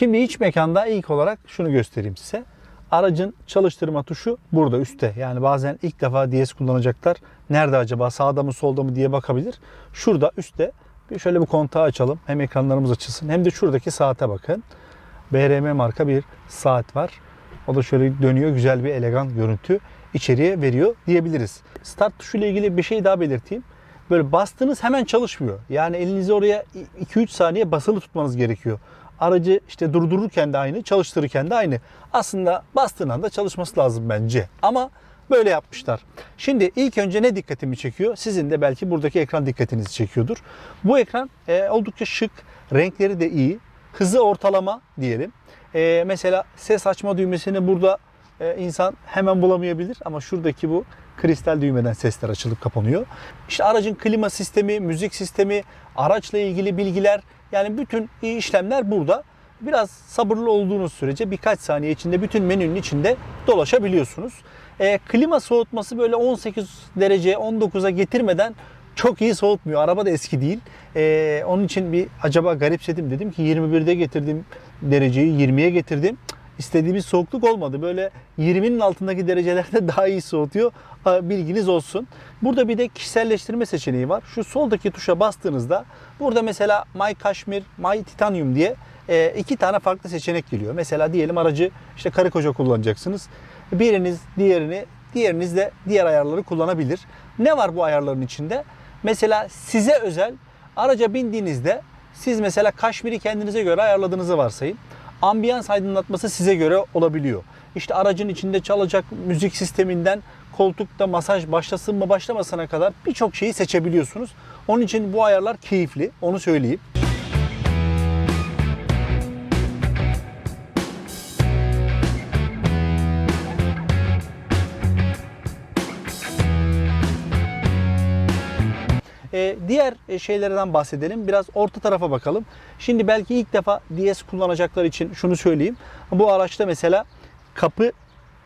Şimdi iç mekanda ilk olarak şunu göstereyim size. Aracın çalıştırma tuşu burada üstte. Yani bazen ilk defa DS kullanacaklar. Nerede acaba sağda mı solda mı diye bakabilir. Şurada üstte. Bir şöyle bir kontağı açalım. Hem ekranlarımız açılsın hem de şuradaki saate bakın. BRM marka bir saat var. O da şöyle dönüyor. Güzel bir elegan görüntü içeriye veriyor diyebiliriz. Start tuşu ile ilgili bir şey daha belirteyim. Böyle bastığınız hemen çalışmıyor. Yani elinizi oraya 2-3 saniye basılı tutmanız gerekiyor. Aracı işte durdururken de aynı, çalıştırırken de aynı. Aslında bastığın anda çalışması lazım bence. Ama böyle yapmışlar. Şimdi ilk önce ne dikkatimi çekiyor? Sizin de belki buradaki ekran dikkatinizi çekiyordur. Bu ekran e, oldukça şık, renkleri de iyi. Hızı ortalama diyelim. E, mesela ses açma düğmesini burada e, insan hemen bulamayabilir ama şuradaki bu kristal düğmeden sesler açılıp kapanıyor. İşte aracın klima sistemi, müzik sistemi, araçla ilgili bilgiler yani bütün işlemler burada. Biraz sabırlı olduğunuz sürece birkaç saniye içinde bütün menünün içinde dolaşabiliyorsunuz. E, klima soğutması böyle 18 derece 19'a getirmeden çok iyi soğutmuyor. Araba da eski değil. E, onun için bir acaba garipsedim dedim ki 21'de getirdim dereceyi 20'ye getirdim. İstediğimiz soğukluk olmadı. Böyle 20'nin altındaki derecelerde daha iyi soğutuyor. Bilginiz olsun. Burada bir de kişiselleştirme seçeneği var. Şu soldaki tuşa bastığınızda burada mesela My Kashmir, My Titanium diye e, iki tane farklı seçenek geliyor. Mesela diyelim aracı işte karı koca kullanacaksınız. Biriniz diğerini, diğeriniz de diğer ayarları kullanabilir. Ne var bu ayarların içinde? Mesela size özel araca bindiğinizde siz mesela Kaşmir'i kendinize göre ayarladığınızı varsayın. Ambiyans aydınlatması size göre olabiliyor. İşte aracın içinde çalacak müzik sisteminden koltukta masaj başlasın mı başlamasına kadar birçok şeyi seçebiliyorsunuz. Onun için bu ayarlar keyifli. Onu söyleyeyim. Ee, diğer e, şeylerden bahsedelim. Biraz orta tarafa bakalım. Şimdi belki ilk defa DS kullanacaklar için şunu söyleyeyim. Bu araçta mesela kapı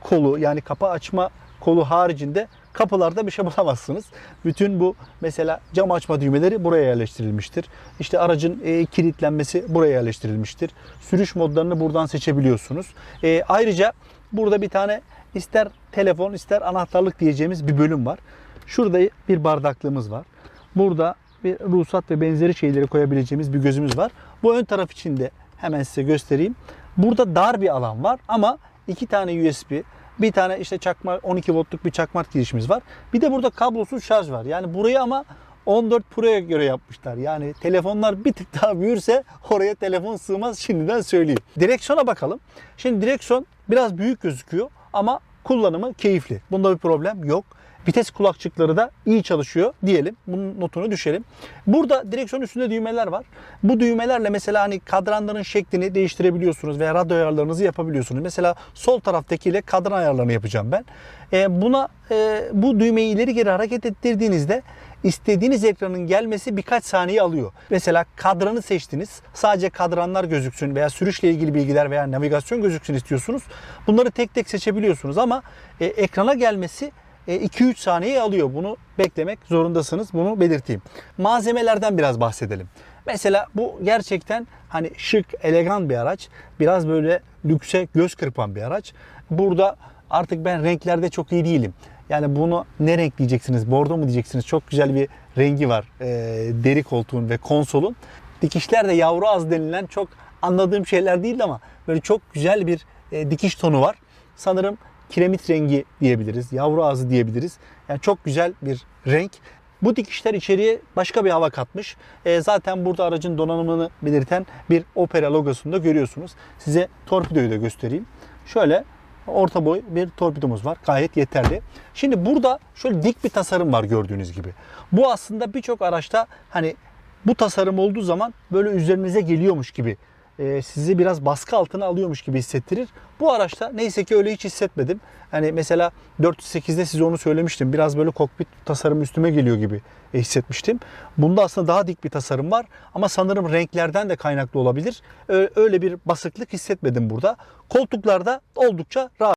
kolu yani kapı açma kolu haricinde kapılarda bir şey bulamazsınız. Bütün bu mesela cam açma düğmeleri buraya yerleştirilmiştir. İşte aracın e, kilitlenmesi buraya yerleştirilmiştir. Sürüş modlarını buradan seçebiliyorsunuz. E, ayrıca burada bir tane ister telefon ister anahtarlık diyeceğimiz bir bölüm var. Şurada bir bardaklığımız var. Burada bir ruhsat ve benzeri şeyleri koyabileceğimiz bir gözümüz var. Bu ön taraf için de hemen size göstereyim. Burada dar bir alan var ama iki tane USB, bir tane işte çakma 12 voltluk bir çakmak girişimiz var. Bir de burada kablosuz şarj var. Yani burayı ama 14 Pro'ya göre yapmışlar. Yani telefonlar bir tık daha büyürse oraya telefon sığmaz şimdiden söyleyeyim. Direksiyona bakalım. Şimdi direksiyon biraz büyük gözüküyor ama kullanımı keyifli. Bunda bir problem yok. Vites kulakçıkları da iyi çalışıyor diyelim. Bunun notunu düşelim. Burada direksiyon üstünde düğmeler var. Bu düğmelerle mesela hani kadranların şeklini değiştirebiliyorsunuz veya radyo ayarlarınızı yapabiliyorsunuz. Mesela sol taraftakiyle kadran ayarlarını yapacağım ben. E, buna e, bu düğmeyi ileri geri hareket ettirdiğinizde istediğiniz ekranın gelmesi birkaç saniye alıyor. Mesela kadranı seçtiniz. Sadece kadranlar gözüksün veya sürüşle ilgili bilgiler veya navigasyon gözüksün istiyorsunuz. Bunları tek tek seçebiliyorsunuz ama e, ekrana gelmesi 2-3 saniye alıyor. Bunu beklemek zorundasınız. Bunu belirteyim. Malzemelerden biraz bahsedelim. Mesela bu gerçekten hani şık, elegan bir araç. Biraz böyle lükse göz kırpan bir araç. Burada artık ben renklerde çok iyi değilim. Yani bunu ne renk diyeceksiniz? Bordo mu diyeceksiniz? Çok güzel bir rengi var. E, deri koltuğun ve konsolun. Dikişler de yavru az denilen çok anladığım şeyler değil ama böyle çok güzel bir e, dikiş tonu var. Sanırım kiremit rengi diyebiliriz, yavru ağzı diyebiliriz. Yani çok güzel bir renk. Bu dikişler içeriye başka bir hava katmış. E, zaten burada aracın donanımını belirten bir Opera logosunu da görüyorsunuz. Size torpidoyu da göstereyim. Şöyle orta boy bir torpidomuz var. Gayet yeterli. Şimdi burada şöyle dik bir tasarım var gördüğünüz gibi. Bu aslında birçok araçta hani bu tasarım olduğu zaman böyle üzerinize geliyormuş gibi e, sizi biraz baskı altına alıyormuş gibi hissettirir. Bu araçta neyse ki öyle hiç hissetmedim. Hani mesela 408'de size onu söylemiştim. Biraz böyle kokpit tasarım üstüme geliyor gibi e, hissetmiştim. Bunda aslında daha dik bir tasarım var ama sanırım renklerden de kaynaklı olabilir. Öyle bir basıklık hissetmedim burada. Koltuklarda oldukça rahat.